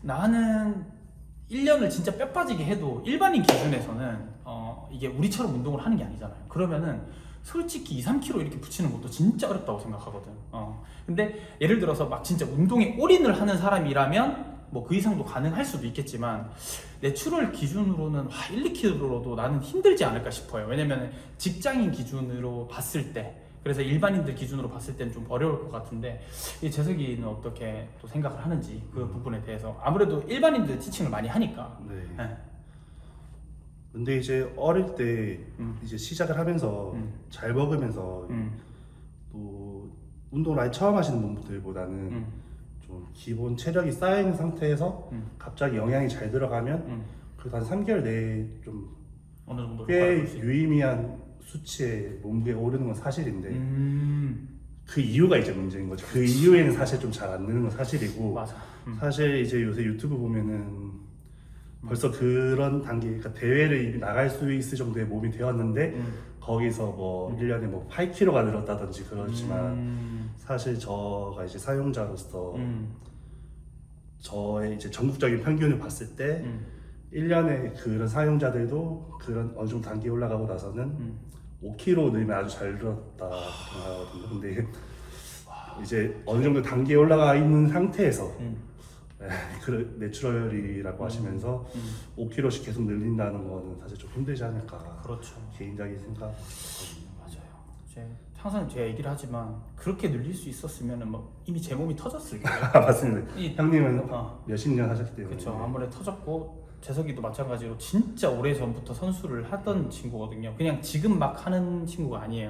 나는 1년을 진짜 뼈 빠지게 해도 일반인 기준에서는 어, 이게 우리처럼 운동을 하는 게 아니잖아요. 그러면은 솔직히 2, 3kg 이렇게 붙이는 것도 진짜 어렵다고 생각하거든. 어. 근데 예를 들어서 막 진짜 운동에 올인을 하는 사람이라면 뭐 그 이상도 가능할 수도 있겠지만 내추럴 기준으로는 와, 1, 2kg로도 나는 힘들지 않을까 싶어요. 왜냐면 직장인 기준으로 봤을 때 그래서 일반인들 기준으로 봤을 때는 좀 어려울 것 같은데 이 재석이는 어떻게 또 생각을 하는지 그 음. 부분에 대해서 아무래도 일반인들 티칭을 많이 하니까 네. 네. 근데 이제 어릴 때 음. 이제 시작을 하면서 음. 잘 먹으면서 음, 또 운동을 아예 처음 하시는 분들보다는 음, 좀 기본 체력이 있는 상태에서 음, 갑자기 영양이 잘 들어가면 음. 그래도 한 3개월 내에 좀 어느 정도 꽤 유의미한 수치에 몸무게 오르는 건 사실인데 음, 그 이유가 이제 문제인 거죠. 그 이후에는 사실 좀 잘 안 느는 건 사실이고 맞아. 음. 사실 이제 요새 유튜브 보면은 벌써 그런 단계, 그러니까 대회를 이미 나갈 수 있을 정도의 몸이 되었는데 음. 거기서 뭐 음. 1년에 뭐 8kg가 늘었다든지 그렇지만 음, 사실 저가 이제 사용자로서 음, 저의 이제 전국적인 평균을 봤을 때 음, 1년에 그런 사용자들도 그런 어느 정도 단계에 올라가고 나서는 음. 5kg 늘면 아주 잘 늘었다 생각하거든요. 근데 이제 어느 정도 단계에 올라가 있는 상태에서 음, 그 내추럴이라고 하시면서 음. 5kg씩 계속 늘린다는 거는 사실 좀 힘들지 않을까 그렇죠. 개인적인 생각. 맞아요. 이제 항상 제가 얘기를 하지만 그렇게 늘릴 수 있었으면은 뭐 이미 제 몸이 터졌을 거예요. 아 맞습니다. 이 형님은 어, 몇십 년 하셨기 때문에 그렇죠. 아무래도 터졌고 재석이도 마찬가지로 진짜 오래 전부터 선수를 하던 친구거든요. 그냥 지금 막 하는 친구가 아니에요.